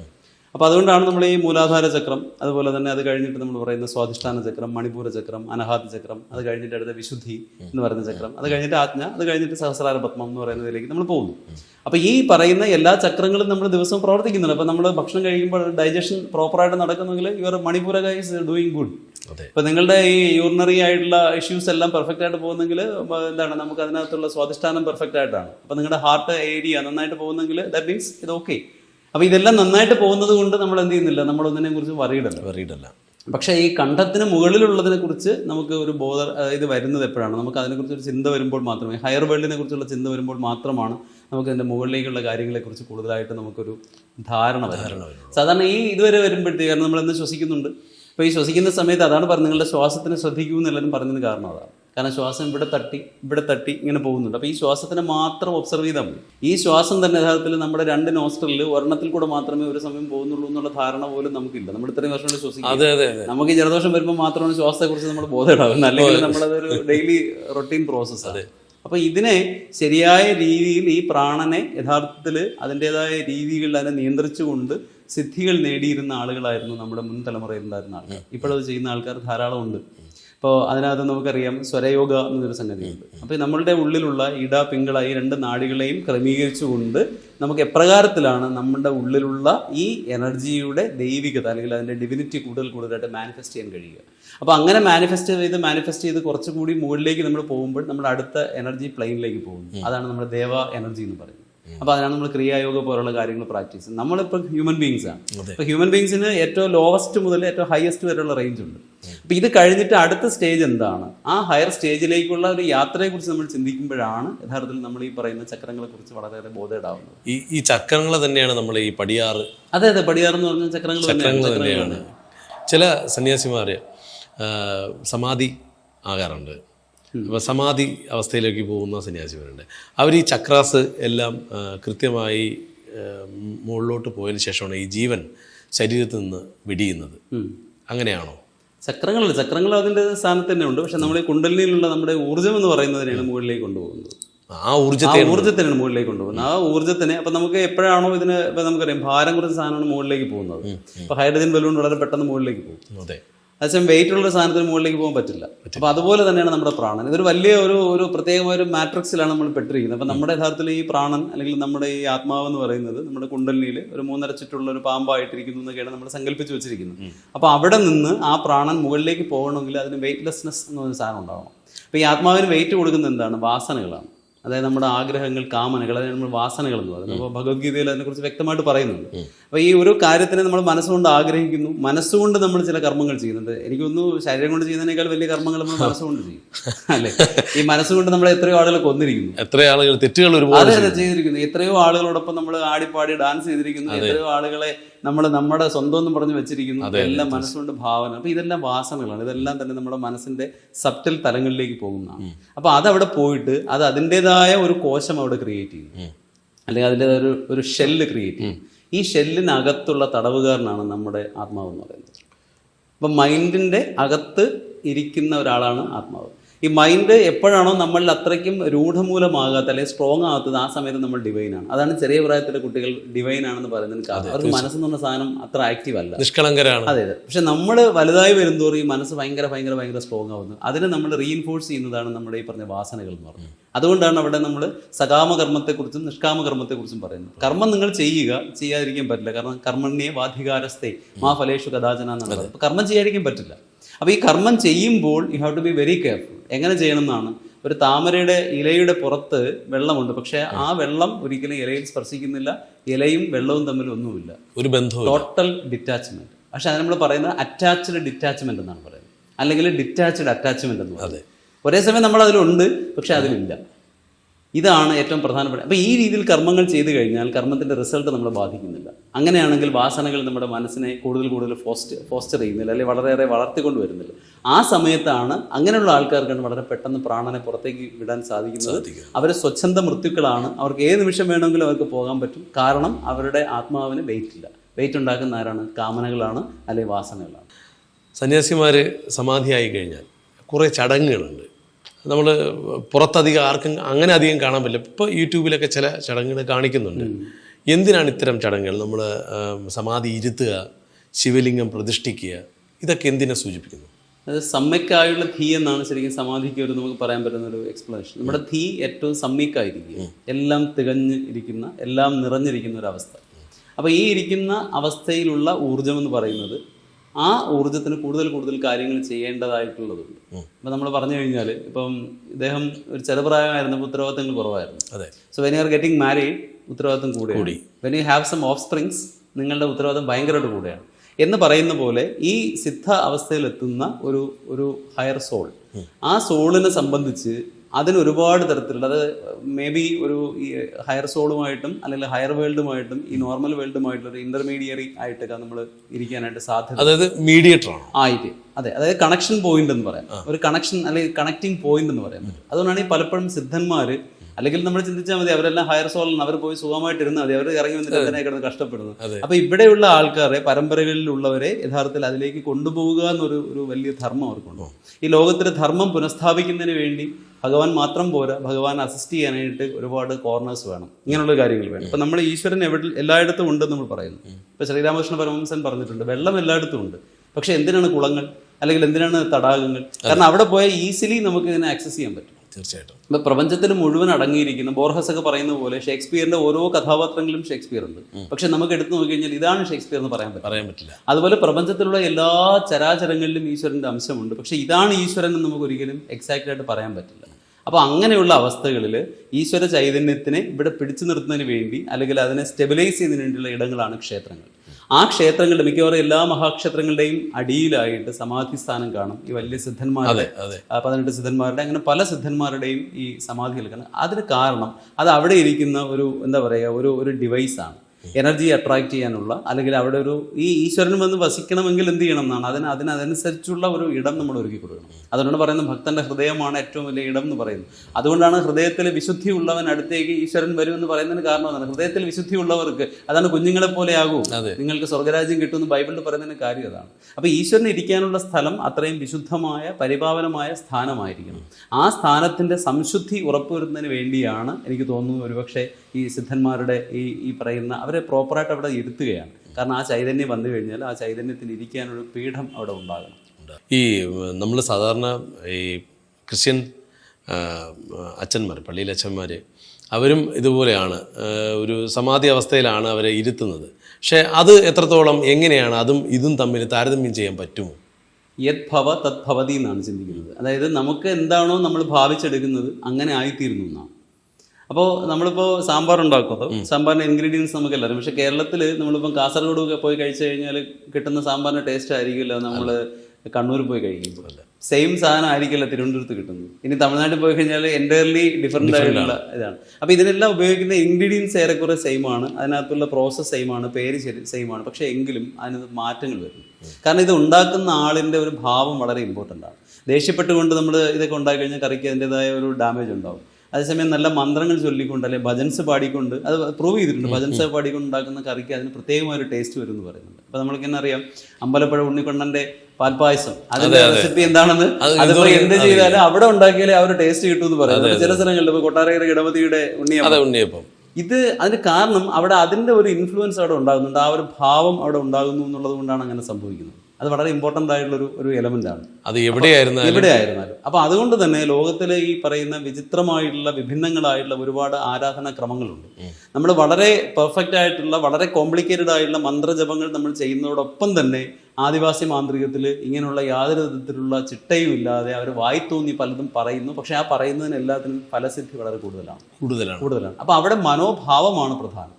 അപ്പോൾ അതുകൊണ്ടാണ് നമ്മൾ ഈ മൂലാധാര ചക്രം അതുപോലെ തന്നെ അത് കഴിഞ്ഞിട്ട് നമ്മൾ പറയുന്ന സ്വാധിഷ്ഠാന ചക്രം മണിപൂര ചക്രം അനഹാദ് ചക്രം അത് കഴിഞ്ഞിട്ട് അടുത്ത വിശുദ്ധി എന്ന് പറയുന്ന ചക്രം അത് കഴിഞ്ഞിട്ട് ആജ്ഞ അത് കഴിഞ്ഞിട്ട് സഹസ്രാര പത്മം എന്ന് പറയുന്നതിലേക്ക് നമ്മൾ പോകുന്നു. അപ്പോൾ ഈ പറയുന്ന എല്ലാ ചക്രങ്ങളും നമ്മൾ ദിവസവും പ്രവർത്തിക്കുന്നുണ്ട്. അപ്പോൾ നമ്മൾ ഭക്ഷണം കഴിക്കുമ്പോൾ ഡൈജഷൻ പ്രോപ്പറായിട്ട് നടക്കുന്നെങ്കിൽ your Manipura guys doing good ഇപ്പൊ നിങ്ങളുടെ ഈ യൂറിനറി ആയിട്ടുള്ള ഇഷ്യൂസ് എല്ലാം പെർഫെക്റ്റ് ആയിട്ട് പോകുന്നെങ്കിൽ എന്താണ് നമുക്ക് അതിനകത്തുള്ള സ്വാധിഷ്ഠാനം പെർഫെക്റ്റ് ആയിട്ടാണ്. അപ്പൊ നിങ്ങളുടെ ഹാർട്ട് ഏരിയ നന്നായിട്ട് പോകുന്നെങ്കിൽ ദാറ്റ് മീൻസ് ഇത് ഓക്കെ അപ്പൊ ഇതെല്ലാം നന്നായിട്ട് പോകുന്നത് കൊണ്ട് നമ്മൾ എന്ത് ചെയ്യുന്നില്ല നമ്മൾ ഒന്നിനെ കുറിച്ച് വറിയിടല്ല വറിയിടല്ല പക്ഷേ ഈ കണ്ടത്തിന് മുകളിലുള്ളതിനെ കുറിച്ച് നമുക്ക് ഒരു ബോധ ഇത് വരുന്നത് എപ്പോഴാണ്? നമുക്ക് അതിനെക്കുറിച്ച് ഒരു ചിന്ത വരുമ്പോൾ മാത്രമേ ഹയർ വേൾഡിനെ കുറിച്ചുള്ള ചിന്ത വരുമ്പോൾ മാത്രമാണ് നമുക്ക് അതിന്റെ മുകളിലേക്കുള്ള കാര്യങ്ങളെക്കുറിച്ച് കൂടുതലായിട്ട് നമുക്കൊരു ധാരണ വരും സാധാരണ ഈ ഇതുവരെ വരുമ്പോഴത്തേക്ക് കാരണം നമ്മൾ എന്ന് ശ്വസിക്കുന്നുണ്ട് അപ്പോൾ ഈ ശ്വസിക്കുന്ന സമയത്ത് അതാണ് പറഞ്ഞത് നിങ്ങളുടെ ശ്വാസത്തിനെ ശ്രദ്ധിക്കൂ എന്നുള്ളതും പറഞ്ഞതിന് കാരണം അതാണ്. കാരണം ശ്വാസം ഇവിടെ തട്ടി ഇവിടെ തട്ടി ഇങ്ങനെ പോകുന്നുണ്ട്. അപ്പോൾ ഈ ശ്വാസത്തിനെ മാത്രം ഒബ്സർവ് ചെയ്താൽ മതി. ഈ ശ്വാസം തന്നെ യഥാർത്ഥത്തിൽ നമ്മുടെ രണ്ട് നോസ്ട്രലിൽ ഒരെണ്ണത്തിൽ കൂടെ മാത്രമേ ഒരു സമയം പോകുന്നുള്ളൂ എന്നുള്ള ധാരണ പോലും നമുക്കില്ല. നമ്മൾ ഇത്രയും വർഷം കൊണ്ട് ശ്വസിക്കും അതെ അതെ അതെ. നമുക്ക് ഈ ജലദോഷം വരുമ്പോൾ മാത്രമാണ് ശ്വാസത്തെക്കുറിച്ച് നമ്മൾ ബോധമുണ്ടാകുന്നത് അല്ലെങ്കിൽ നമ്മളതൊരു ഡെയിലി റൊട്ടീൻ പ്രോസസ്സ് അതെ. അപ്പോൾ ഇതിനെ ശരിയായ രീതിയിൽ ഈ പ്രാണനെ യഥാർത്ഥത്തിൽ അതിന്റെതായ രീതികളിൽ അതിനെ നിയന്ത്രിച്ചുകൊണ്ട് സിദ്ധികൾ നേടിയിരുന്ന ആളുകളായിരുന്നു നമ്മുടെ മുൻ തലമുറയിൽ ഉണ്ടായിരുന്ന ആളുകൾ ഇപ്പോഴത് ചെയ്യുന്ന ആൾക്കാർ ധാരാളം ഉണ്ട്. അപ്പോൾ അതിനകത്ത് നമുക്കറിയാം സ്വരയോഗ എന്നൊരു സംഗതിയുണ്ട്. അപ്പോൾ നമ്മളുടെ ഉള്ളിലുള്ള ഇട പിങ്കള ഈ രണ്ട് നാടികളെയും ക്രമീകരിച്ചുകൊണ്ട് നമുക്ക് എപ്രകാരത്തിലാണ് നമ്മുടെ ഉള്ളിലുള്ള ഈ എനർജിയുടെ ദൈവികത അല്ലെങ്കിൽ അതിന്റെ ഡിവിനിറ്റി കൂടുതൽ കൂടുതലായിട്ട് മാനിഫെസ്റ്റ് ചെയ്യാൻ കഴിയുക. അപ്പോൾ അങ്ങനെ മാനിഫെസ്റ്റ് ചെയ്ത് മാനിഫെസ്റ്റ് ചെയ്ത് കുറച്ചുകൂടി മുകളിലേക്ക് നമ്മൾ പോകുമ്പോൾ നമ്മുടെ അടുത്ത എനർജി പ്ലെയിനിലേക്ക് പോകുന്നു. അതാണ് നമ്മുടെ ദേവ എനർജി എന്ന് പറയുന്നത്. അപ്പോൾ അതിനാണ് നമ്മൾ ക്രിയായോഗ പോലുള്ള കാര്യങ്ങൾ പ്രാക്ടീസ് നമ്മളിപ്പോൾ ഹ്യൂമൻ ബീങ്സ് ആണ്. ഇപ്പോൾ ഹ്യൂമൻ ബീങ്സിന് ഏറ്റവും ലോവസ്റ്റ് മുതൽ ഏറ്റവും ഹയസ്റ്റ് വരെയുള്ള റേഞ്ച് ഉണ്ട്. അപ്പോൾ ഇത് കഴിഞ്ഞിട്ട് അടുത്ത സ്റ്റേജ് എന്താണ്? ആ ഹയർ സ്റ്റേജിലേക്കുള്ള ഒരു യാത്രയെ കുറിച്ച് നമ്മൾ ചിന്തിക്കുമ്പോഴാണ് യഥാർത്ഥത്തിൽ നമ്മൾ ഈ പറയുന്ന ചക്രങ്ങളെ കുറിച്ച് വളരെയേറെ ബോധേടാവുന്നത് ഈ ഈ ചക്രങ്ങൾ തന്നെയാണ് നമ്മൾ ഈ പടിയാറ് അതെ അതെ. പറഞ്ഞ ചക്രങ്ങൾ തന്നെയാണ്. ചക്രങ്ങൾ ചക്രങ്ങൾ തന്നെയാണ്. ചില സന്യാസിമാർ സമാധി ആകാറുണ്ട്. അപ്പോൾ സമാധി അവസ്ഥയിലേക്ക് പോകുന്ന സന്യാസിമാരുണ്ട് അവർ ഈ ചക്രാസ് എല്ലാം കൃത്യമായി മുകളിലോട്ട് പോയതിന് ശേഷമാണ് ഈ ജീവൻ ശരീരത്തിൽ നിന്ന് വെടിയുന്നത്. അങ്ങനെയാണോ? ചക്രങ്ങളുണ്ട്. ചക്രങ്ങൾ അതിന്റെ സ്ഥാനത്ത് തന്നെ ഉണ്ട്. പക്ഷെ നമ്മൾ ഈ കുണ്ടലിനിയിലുള്ള നമ്മുടെ ഊർജം എന്ന് പറയുന്നതിനെയാണ് മുകളിലേക്ക് കൊണ്ടുപോകുന്നത്. ആ ഊർജത്തെ ഊർജത്തിനാണ് മുകളിലേക്ക് കൊണ്ടുപോകുന്നത്. ആ ഊർജത്തിനെ അപ്പൊ നമുക്ക് എപ്പോഴാണോ ഇതിന് ഇപ്പൊ നമുക്കറിയാം ഭാരം കുറച്ച് സാധനമാണ് മുകളിലേക്ക് പോകുന്നത്. ഇപ്പൊ ഹൈഡ്രജൻ ബലൂൺ വളരെ പെട്ടെന്ന് മുകളിലേക്ക് പോകും. അതെ. അതേസമയം വെയിറ്റ് ഉള്ള സാധനത്തിന് മുകളിലേക്ക് പോകാൻ പറ്റില്ല. അപ്പോൾ അതുപോലെ തന്നെയാണ് നമ്മുടെ പ്രാണൻ. ഇതൊരു വലിയ ഒരു ഒരു പ്രത്യേകമായ ഒരു മാട്രിക്സിലാണ് നമ്മൾ പെട്ടിരിക്കുന്നത്. അപ്പൊ നമ്മുടെ യഥാർത്ഥത്തിൽ ഈ പ്രാണൻ അല്ലെങ്കിൽ നമ്മുടെ ഈ ആത്മാവ് എന്ന് പറയുന്നത് നമ്മുടെ കുണ്ടലിനിയിൽ ഒരു മൂന്നരച്ചിട്ടുള്ള ഒരു പാമ്പായിട്ടിരിക്കുന്നു എന്നൊക്കെയാണ് നമ്മൾ സങ്കല്പിച്ച് വെച്ചിരിക്കുന്നത്. അപ്പോൾ അവിടെ നിന്ന് ആ പ്രാണൻ മുകളിലേക്ക് പോകണമെങ്കിൽ അതിന് വെയിറ്റ്ലെസ്നെസ് എന്ന് പറയുന്ന സാധനം ഉണ്ടാവണം. അപ്പോൾ ഈ ആത്മാവിന് വെയിറ്റ് കൊടുക്കുന്നത് എന്താണ്? വാസനകളാണ്. അതായത് നമ്മുടെ ആഗ്രഹങ്ങൾ കാമനകൾ അതായത് നമ്മൾ വാസനകൾ എന്ന് പറയുന്നത്. അപ്പോൾ ഭഗവത്ഗീതയിൽ അതിനെക്കുറിച്ച് വ്യക്തമായിട്ട് പറയുന്നുണ്ട്. അപ്പോൾ ഈ ഒരു കാര്യത്തിനെ നമ്മൾ മനസ്സുകൊണ്ട് ആഗ്രഹിക്കുന്നു. മനസ്സുകൊണ്ട് നമ്മൾ ചില കർമ്മങ്ങൾ ചെയ്യുന്നുണ്ട്. എനിക്കൊന്നും ശരീരം കൊണ്ട് ചെയ്യുന്നതിനേക്കാൾ വലിയ കർമ്മങ്ങൾ നമ്മൾ മനസ്സുകൊണ്ട് ചെയ്യും. അല്ലേ? ഈ മനസ്സുകൊണ്ട് നമ്മൾ എത്രയോ ആളുകൾ കൊന്നിരിക്കുന്നു. എത്രയോ ആളുകൾ തെറ്റുകൾ ഒരുപാട് അതെ ചെയ്തിരിക്കുന്നു. എത്രയോ ആളുകളോടൊപ്പം നമ്മൾ ആടിപ്പാടി ഡാൻസ് ചെയ്തിരിക്കുന്നു. എത്രയോ ആളുകളെ നമ്മൾ നമ്മുടെ സ്വന്തം എന്ന് പറഞ്ഞ് വെച്ചിരിക്കുന്നു. എല്ലാം മനസ്സുകൊണ്ട് ഭാവന. അപ്പൊ ഇതെല്ലാം വാസനകളാണ്. ഇതെല്ലാം തന്നെ നമ്മുടെ മനസ്സിന്റെ സപ്റ്റൽ തലങ്ങളിലേക്ക് പോകുന്നതാണ്. അപ്പൊ അതവിടെ പോയിട്ട് അത് അതിന്റെതായ ഒരു കോശം അവിടെ ക്രിയേറ്റ് ചെയ്യും അല്ലെങ്കിൽ അതിന്റെ ഒരു ഒരു ഷെല്ല് ക്രിയേറ്റ് ചെയ്യും ഈ ഷെല്ലിനകത്തുള്ള തടവുകാരനാണ് നമ്മുടെ ആത്മാവ് എന്ന് പറയുന്നത്. അപ്പം മൈൻഡിന്റെ അകത്ത് ഇരിക്കുന്ന ഒരാളാണ് ആത്മാവ്. ഈ മൈൻഡ് എപ്പോഴാണോ നമ്മളിൽ അത്രയ്ക്കും രൂഢമൂലമാകാത്ത അല്ലെങ്കിൽ സ്ട്രോങ് ആകാത്തത് ആ സമയത്ത് നമ്മൾ ഡിവൈനാണ് അതാണ് ചെറിയ പ്രായത്തിലെ കുട്ടികൾ ഡിവൈൻ ആണെന്ന് പറയുന്നതിന് കാരണം. അവർക്ക് മനസ്സെന്ന് പറഞ്ഞ സാധനം അത്ര ആക്റ്റീവ് അല്ല. നിഷ്കളങ്കരാണ്. അതെ അതെ. പക്ഷെ നമ്മൾ വലുതായി വരുന്നതോറും ഈ മനസ്സ് ഭയങ്കര ഭയങ്കര ഭയങ്കര സ്ട്രോങ് ആവുന്നു. അതിനെ നമ്മൾ റീഇൻഫോഴ്സ് ചെയ്യുന്നതാണ് നമ്മുടെ ഈ പറഞ്ഞ വാസനകൾ എന്ന് പറയുന്നത്. അതുകൊണ്ടാണ് അവിടെ നമ്മൾ സകാമകർമ്മത്തെക്കുറിച്ചും നിഷ്കാമകർമ്മത്തെക്കുറിച്ചും പറയുന്നത്. കർമ്മം നിങ്ങൾ ചെയ്യുക ചെയ്യാതിരിക്കാൻ പറ്റില്ല. കാരണം കർമ്മണ്യേ വാധികാരസ്ഥേ മാ ഫലേഷു കഥാചന എന്നുള്ളത് കർമ്മം ചെയ്യാതിരിക്കാൻ പറ്റില്ല. അപ്പോൾ ഈ കർമ്മം ചെയ്യുമ്പോൾ you have to be very careful എങ്ങനെ ചെയ്യണം എന്നാണ് ഒരു താമരയുടെ ഇലയുടെ പുറത്ത് വെള്ളമുണ്ട്. പക്ഷേ ആ വെള്ളം ഒരിക്കലും ഇലയിൽ സ്പർശിക്കുന്നില്ല. ഇലയും വെള്ളവും തമ്മിൽ ഒന്നുമില്ല. ഒരു ബന്ധം ടോട്ടൽ ഡിറ്റാച്ച്മെന്റ് പക്ഷെ അത് നമ്മൾ പറയുന്നത് അറ്റാച്ച്ഡ് ഡിറ്റാച്ച്മെന്റ് എന്നാണ് പറയുന്നത്. അല്ലെങ്കിൽ ഡിറ്റാച്ച്ഡ് അറ്റാച്ച്മെന്റ് എന്ന് പറയുന്നത്. ഒരേ സമയം നമ്മൾ അതിലുണ്ട് പക്ഷെ അതിലില്ല. ഇതാണ് ഏറ്റവും പ്രധാനപ്പെട്ട അപ്പോൾ ഈ രീതിയിൽ കർമ്മങ്ങൾ ചെയ്തു കഴിഞ്ഞാൽ കർമ്മത്തിന്റെ റിസൾട്ട് നമ്മളെ ബാധിക്കുന്നില്ല. അങ്ങനെയാണെങ്കിൽ വാസനകൾ നമ്മുടെ മനസ്സിനെ കൂടുതൽ കൂടുതൽ ഫോസ്റ്റ് ഫോസ്റ്റർ ചെയ്യുന്നില്ല അല്ലെങ്കിൽ വളരെയേറെ വളർത്തിക്കൊണ്ട് വരുന്നില്ല. ആ സമയത്താണ് അങ്ങനെയുള്ള ആൾക്കാർക്കാണ് വളരെ പെട്ടെന്ന് പ്രാണനെ പുറത്തേക്ക് വിടാൻ സാധിക്കുന്നത്. അവർ സ്വച്ഛന്ത മൃത്യുക്കളാണ് അവർക്ക് ഏത് നിമിഷം വേണമെങ്കിലും അവർക്ക് പോകാൻ പറ്റും. കാരണം അവരുടെ ആത്മാവിന് വെയിറ്റ് ഇല്ല. വെയിറ്റ് ഉണ്ടാക്കുന്ന ആരാണ്? കാമനകളാണ് അല്ലെങ്കിൽ വാസനകളാണ്. സന്യാസിമാർ സമാധിയായി കഴിഞ്ഞാൽ കുറേ ചടങ്ങുകളുണ്ട്. നമ്മൾ പുറത്തധികം ആർക്കും അങ്ങനെ അധികം കാണാൻ പറ്റില്ല. ഇപ്പോൾ യൂട്യൂബിലൊക്കെ ചില ചടങ്ങുകൾ കാണിക്കുന്നുണ്ട്. എന്തിനാണ് ഇത്തരം ചടങ്ങുകൾ? നമ്മൾ സമാധി ഇരുത്തുക ശിവലിംഗം പ്രതിഷ്ഠിക്കുക ഇതൊക്കെ എന്തിനെ സൂചിപ്പിക്കുന്നു? അത് സമ്മയ്ക്കായുള്ള ധീ എന്നാണ് ശരിക്കും സമാധിക്ക് ഒരു നമുക്ക് പറയാൻ പറ്റുന്ന ഒരു എക്സ്പ്ലനേഷൻ നമ്മുടെ ധീ ഏറ്റവും സമ്മിക്കായിരിക്കും എല്ലാം തികഞ്ഞ് ഇരിക്കുന്ന എല്ലാം നിറഞ്ഞിരിക്കുന്ന ഒരു അവസ്ഥ. അപ്പോൾ ഈ ഇരിക്കുന്ന അവസ്ഥയിലുള്ള ഊർജം എന്ന് പറയുന്നത് ആ ഊർജത്തിന് കൂടുതൽ കൂടുതൽ കാര്യങ്ങൾ ചെയ്യേണ്ടതായിട്ടുള്ളതുണ്ട് ഇപ്പം നമ്മൾ പറഞ്ഞു കഴിഞ്ഞാൽ ഇപ്പം ഇദ്ദേഹം ഒരു ചെറുപ്രായമായിരുന്നപ്പോൾ ഉത്തരവാദിത്തങ്ങൾ കുറവായിരുന്നു. അതെ. So when you are getting married ഉത്തരവാദിത്തം കൂടി. When you have some offsprings നിങ്ങളുടെ ഉത്തരവാദിത്തം ഭയങ്കരമായിട്ട് കൂടെയാണ്. എന്ന് പറയുന്ന പോലെ ഈ സിദ്ധ അവസ്ഥയിലെത്തുന്ന ഒരു ഒരു ഹയർ സോൾ ആ സോളിനെ സംബന്ധിച്ച് അതിന് ഒരുപാട് തരത്തിലുള്ള അത് മേ ബി ഒരു ഈ ഹയർ സോളുമായിട്ടും അല്ലെങ്കിൽ ഹയർ വേൾഡുമായിട്ടും ഈ നോർമൽ വേൾഡുമായിട്ടുള്ള ഒരു ഇന്റർമീഡിയറി ആയിട്ടൊക്കെ നമ്മൾ ഇരിക്കാനായിട്ട് സാധ്യത. അതായത് മീഡിയേറ്ററാണ് ആയിട്ട്. അതെ അതായത് കണക്ഷൻ പോയിന്റ് എന്ന് പറയാം. ഒരു കണക്ഷൻ അല്ലെങ്കിൽ കണക്ടിങ് പോയിന്റ് എന്ന് പറയാം. അതുകൊണ്ടാണ് ഈ പലപ്പോഴും സിദ്ധന്മാർ അല്ലെങ്കിൽ നമ്മൾ ചിന്തിച്ചാൽ മതി അവരെല്ലാം ഹയർ സോളിൽ അവർ പോയി സുഖമായിട്ട് ഇരുന്നാൽ മതി. അവർ ഇറങ്ങി വന്നിട്ട് അതിനെ കിടന്ന് കഷ്ടപ്പെടുന്നു അപ്പൊ ഇവിടെയുള്ള ആൾക്കാരെ പരമ്പരകളിലുള്ളവരെ യഥാർത്ഥത്തിൽ അതിലേക്ക് കൊണ്ടുപോകുക എന്നൊരു ഒരു വലിയ ധർമ്മം അവർക്കുണ്ടോ. ഈ ലോകത്തിലെ ധർമ്മം പുനഃസ്ഥാപിക്കുന്നതിന് വേണ്ടി ഭഗവാൻ മാത്രം പോരാ ഭഗവാൻ അസിസ്റ്റ് ചെയ്യാനായിട്ട് ഒരുപാട് കോർണേഴ്സ് വേണം. ഇങ്ങനെയുള്ള കാര്യങ്ങൾ വേണം. ഇപ്പം നമ്മൾ ഈശ്വരൻ എവിടെ എല്ലായിടത്തും ഉണ്ടെന്ന് നമ്മൾ പറയുന്നു. ഇപ്പം ശ്രീരാമകൃഷ്ണ പരമഹംസൻ പറഞ്ഞിട്ടുണ്ട് വെള്ളം എല്ലായിടത്തും ഉണ്ട്. പക്ഷെ എന്തിനാണ് കുളങ്ങൾ? അല്ലെങ്കിൽ എന്തിനാണ് തടാകങ്ങൾ? കാരണം അവിടെ പോയാൽ ഈസിലി നമുക്ക് ഇതിനെ ആക്സസ് ചെയ്യാൻ പറ്റും. തീർച്ചയായിട്ടും. ഇപ്പൊ പ്രപഞ്ചത്തിൽ മുഴുവൻ അടങ്ങിയിരിക്കുന്ന ബോർഹസ് ഒക്കെ പറയുന്ന പോലെ ഷേക്സ്പിയറിന്റെ ഓരോ കഥാപാത്രങ്ങളിലും ഷേക്സ്പിയർ ഉണ്ട്. പക്ഷെ നമുക്ക് എടുത്തു നോക്കി കഴിഞ്ഞാൽ ഇതാണ് ഷേക്സ്പിയർ എന്ന് പറയാൻ പറ്റും പറയാൻ പറ്റില്ല. അതുപോലെ പ്രപഞ്ചത്തിലുള്ള എല്ലാ ചരാചരങ്ങളിലും ഈശ്വരന്റെ അംശമുണ്ട്. പക്ഷെ ഇതാണ് ഈശ്വരൻ എന്ന് നമുക്ക് ഒരിക്കലും എക്സാക്റ്റ് ആയിട്ട് പറയാൻ പറ്റില്ല. അപ്പോൾ അങ്ങനെയുള്ള അവസ്ഥകളിൽ ഈശ്വര ചൈതന്യത്തിനെ ഇവിടെ പിടിച്ചു നിർത്തുന്നതിന് വേണ്ടി അല്ലെങ്കിൽ അതിനെ സ്റ്റെബിലൈസ് ചെയ്യുന്നതിന് വേണ്ടിയുള്ള ഇടങ്ങളാണ് ക്ഷേത്രങ്ങൾ. ആ ക്ഷേത്രങ്ങളുടെ മിക്കവാറും എല്ലാ മഹാക്ഷേത്രങ്ങളുടെയും അടിയിലായിട്ട് സമാധി സ്ഥാനം കാണും. ഈ വലിയ സിദ്ധന്മാരുടെ പതിനെട്ട് സിദ്ധന്മാരുടെ അങ്ങനെ പല സിദ്ധന്മാരുടെയും ഈ സമാധികൾ കാണാം. അതിന് കാരണം അത് അവിടെ ഇരിക്കുന്ന ഒരു എന്താ പറയുക ഒരു ഒരു ഡിവൈസാണ് എനർജി അട്രാക്ട് ചെയ്യാനുള്ള അല്ലെങ്കിൽ അവിടെ ഒരു ഈ ഈശ്വരൻ വന്ന് വസിക്കണമെങ്കിൽ എന്ത് ചെയ്യണം എന്നാണ്. അതിന് അതിനനുസരിച്ചുള്ള ഒരു ഇടം നമ്മൾ ഒരുക്കി കൊടുക്കണം. അതുകൊണ്ടാണ് പറയുന്നത് ഭക്തന്റെ ഹൃദയമാണ് ഏറ്റവും വലിയ ഇടം എന്ന് പറയുന്നത്. അതുകൊണ്ടാണ് ഹൃദയത്തിൽ വിശുദ്ധി ഉള്ളവൻ അടുത്തേക്ക് ഈശ്വരൻ വരുമെന്ന് പറയുന്നതിന് കാരണം അതാണ് ഹൃദയത്തിൽ വിശുദ്ധി ഉള്ളവർക്ക് അതാണ് കുഞ്ഞുങ്ങളെ പോലെ ആകൂ. നിങ്ങൾക്ക് സ്വർഗരാജ്യം കിട്ടുമെന്ന് ബൈബിളിൽ പറയുന്നതിന് കാര്യം അതാണ്. അപ്പോൾ ഈശ്വരൻ ഇരിക്കാനുള്ള സ്ഥലം അത്രയും വിശുദ്ധമായ പരിപാവനമായ സ്ഥാനമായിരിക്കണം. ആ സ്ഥാനത്തിന്റെ സംശുദ്ധി ഉറപ്പുവരുന്നതിന് വേണ്ടിയാണ് എനിക്ക് തോന്നുന്നു ഒരുപക്ഷെ ഈ സിദ്ധന്മാരുടെ ഈ ഈ പറയുന്ന അവരെ പ്രോപ്പറായിട്ട് അവിടെ ഇരുത്തുകയാണ്. കാരണം ആ ചൈതന്യം വന്നു കഴിഞ്ഞാൽ ആ ചൈതന്യത്തിൽ ഇരിക്കാനൊരു പീഠം അവിടെ ഉണ്ടാകണം. ഈ നമ്മൾ സാധാരണ ഈ ക്രിസ്ത്യൻ അച്ഛന്മാർ പള്ളിയിലെ അച്ഛന്മാർ അവരും ഇതുപോലെയാണ്. ഒരു സമാധി അവസ്ഥയിലാണ് അവരെ ഇരുത്തുന്നത്. പക്ഷേ അത് എത്രത്തോളം എങ്ങനെയാണ് അതും ഇതും തമ്മിൽ താരതമ്യം ചെയ്യാൻ പറ്റുമോ? യത് ഭവ തത് എന്നാണ് ചിന്തിക്കുന്നത്. അതായത് നമുക്ക് എന്താണോ നമ്മൾ ഭാവിച്ചെടുക്കുന്നത് അങ്ങനെ ആയിത്തീരുന്നു എന്നാണ്. അപ്പോൾ നമ്മളിപ്പോൾ സാമ്പാർ ഉണ്ടാക്കുമ്പോൾ സാമ്പാറിന്റെ ഇൻഗ്രീഡിയൻസ് നമുക്ക് എല്ലാവരും പക്ഷേ കേരളത്തിൽ നമ്മളിപ്പം കാസർഗോഡ് ഒക്കെ പോയി കഴിച്ചു കഴിഞ്ഞാൽ കിട്ടുന്ന സാമ്പാറിന്റെ ടേസ്റ്റ് ആയിരിക്കില്ല നമ്മൾ കണ്ണൂർ പോയി കഴിക്കുമ്പോൾ. സെയിം സാധനം ആയിരിക്കില്ല തിരുവനന്തപുരത്ത് കിട്ടുന്നത്. ഇനി തമിഴ്നാട്ടിൽ പോയി കഴിഞ്ഞാൽ എന്റയർലി ഡിഫറെന്റ് ആയിട്ടുള്ള ഇതാണ്. അപ്പോൾ ഇതിനെല്ലാം ഉപയോഗിക്കുന്ന ഇൻഗ്രീഡിയൻസ് ഏറെക്കുറെ സെയിം ആണ്. അതിനകത്തുള്ള പ്രോസസ്സ് സെയിം ആണ്. പേര് സെയിം ആണ്. പക്ഷേ എങ്കിലും അതിന് മാറ്റങ്ങൾ വരുന്നു. കാരണം ഇത് ഉണ്ടാക്കുന്ന ആളിന്റെ ഒരു ഭാവം വളരെ ഇമ്പോർട്ടന്റ് ആണ്. ദേഷ്യപ്പെട്ടുകൊണ്ട് നമ്മൾ ഇതൊക്കെ ഉണ്ടാക്കി കഴിഞ്ഞാൽ കറിക്ക് അതിന്റെതായ ഒരു ഡാമേജ് ഉണ്ടാവും. അതേസമയം നല്ല മന്ത്രങ്ങൾ ചൊല്ലിക്കൊണ്ട് അല്ലെങ്കിൽ ഭജൻസ് പാടിക്കൊണ്ട് അത് പ്രൂവ് ചെയ്തിട്ടുണ്ട്. ഭജൻസ് പാടിക്കൊണ്ട് ഉണ്ടാക്കുന്ന കറിക്ക് അതിന് പ്രത്യേകമായ ഒരു ടേസ്റ്റ് വരും എന്ന് പറയുന്നുണ്ട്. അപ്പോൾ നമ്മൾക്ക് തന്നെ അറിയാം? അമ്പലപ്പുഴ ഉണ്ണിക്കൊണ്ടന്റെ പാൽപ്പായസം അതിന്റെ റെസിപ്പി എന്താണെന്ന് അതിപ്പോ എന്ത് ചെയ്താലും അവിടെ ഉണ്ടാക്കിയാലേ ആ ഒരു ടേസ്റ്റ് കിട്ടും എന്ന് പറയുന്നത് ചില സ്ഥലങ്ങളിൽ ഇപ്പോൾ കൊട്ടാരക്കര ഗണപതിയുടെ ഉണ്ണിയപ്പം. ഇത് അതിന് കാരണം അവിടെ അതിന്റെ ഒരു ഇൻഫ്ലുവൻസ് അവിടെ ഉണ്ടാകുന്നുണ്ട്. ആ ഒരു ഭാവം അവിടെ ഉണ്ടാകുന്നു എന്നുള്ളത് കൊണ്ടാണ് അങ്ങനെ സംഭവിക്കുന്നത്. അത് വളരെ ഇമ്പോർട്ടന്റ് ആയിട്ടുള്ള ഒരു ആണ്. അത് എവിടെയായിരുന്നാലും എവിടെ ആയിരുന്നാലും അപ്പൊ അതുകൊണ്ട് തന്നെ ലോകത്തിലെ ഈ പറയുന്ന വിചിത്രമായിട്ടുള്ള വിഭിന്നങ്ങളായിട്ടുള്ള ഒരുപാട് ആരാധനാ ക്രമങ്ങളുണ്ട്. നമ്മൾ വളരെ പെർഫെക്റ്റ് ആയിട്ടുള്ള വളരെ കോംപ്ലിക്കേറ്റഡ് ആയിട്ടുള്ള മന്ത്രജപങ്ങൾ നമ്മൾ ചെയ്യുന്നതോടൊപ്പം തന്നെ ആദിവാസി മാന്ത്രികത്തിൽ ഇങ്ങനെയുള്ള യാതൊരു വിധത്തിലുള്ള ചിട്ടയും ഇല്ലാതെ അവർ വായി തോന്നി പലതും പറയുന്നു. പക്ഷെ ആ പറയുന്നതിന് എല്ലാത്തിനും ഫലസിദ്ധി വളരെ കൂടുതലാണ്. കൂടുതലാണ്. കൂടുതലാണ്. അപ്പൊ അവിടെ മനോഭാവമാണ് പ്രധാനം.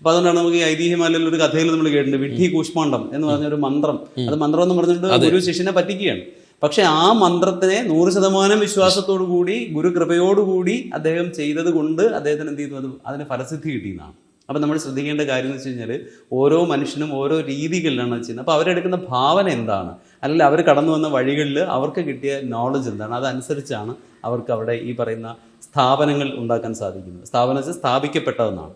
അപ്പൊ അതുകൊണ്ടാണ് നമുക്ക് ഈ ഐതിഹ്യമാലിൽ ഒരു കഥയിൽ നമ്മൾ കേട്ടിട്ടുണ്ട് വിഡ്ഢി കൂഷ്മാണ്ഡം എന്ന് പറഞ്ഞ ഒരു മന്ത്രം. അത് മന്ത്രം എന്ന് പറഞ്ഞിട്ട് ഗുരു ശിഷ്യനെ പറ്റിക്കുകയാണ്. പക്ഷെ ആ മന്ത്രത്തിനെ നൂറ് ശതമാനം വിശ്വാസത്തോടു കൂടി ഗുരു കൃപയോടുകൂടി അദ്ദേഹം ചെയ്തത് കൊണ്ട് അദ്ദേഹത്തിന് എന്ത് ചെയ്തു? അത് അതിന് ഫലസിദ്ധി കിട്ടിയെന്നാണ് അപ്പം നമ്മൾ ശ്രദ്ധിക്കേണ്ട കാര്യം എന്ന് വെച്ച് കഴിഞ്ഞാൽ ഓരോ മനുഷ്യനും ഓരോ രീതികളിലാണ് ചെയ്യുന്നത്. അപ്പോൾ അവരെടുക്കുന്ന ഭാവന എന്താണ്? അല്ലെങ്കിൽ അവർ കടന്നു വന്ന വഴികളിൽ അവർക്ക് കിട്ടിയ നോളജ് എന്താണ്? അതനുസരിച്ചാണ് അവർക്ക് അവിടെ ഈ പറയുന്ന സ്ഥാപനങ്ങൾ ഉണ്ടാക്കാൻ സാധിക്കുന്നത്. സ്ഥാപനം സ്ഥാപിക്കപ്പെട്ടതെന്നാണ്.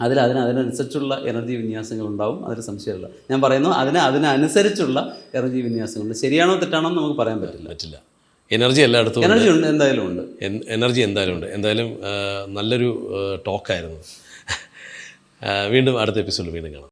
അതിൽ അതിന് അതിനനുസരിച്ചുള്ള എനർജി വിന്യാസങ്ങൾ ഉണ്ടാവും അതിൽ സംശയമില്ല. ഞാൻ പറയുന്നു അതിന് അതിനനുസരിച്ചുള്ള എനർജി വിന്യാസങ്ങളുണ്ട്. ശരിയാണോ തെറ്റാണോ എന്ന് നമുക്ക് പറയാൻ പറ്റില്ല. പറ്റില്ല. എനർജി എല്ലായിടത്തും. എനർജി ഉണ്ട് എന്തായാലും ഉണ്ട്. എനർജി എന്തായാലും ഉണ്ട്. എന്തായാലും നല്ലൊരു ടോക്കായിരുന്നു. വീണ്ടും അടുത്ത എപ്പിസോഡിൽ വീണ്ടും കാണാം.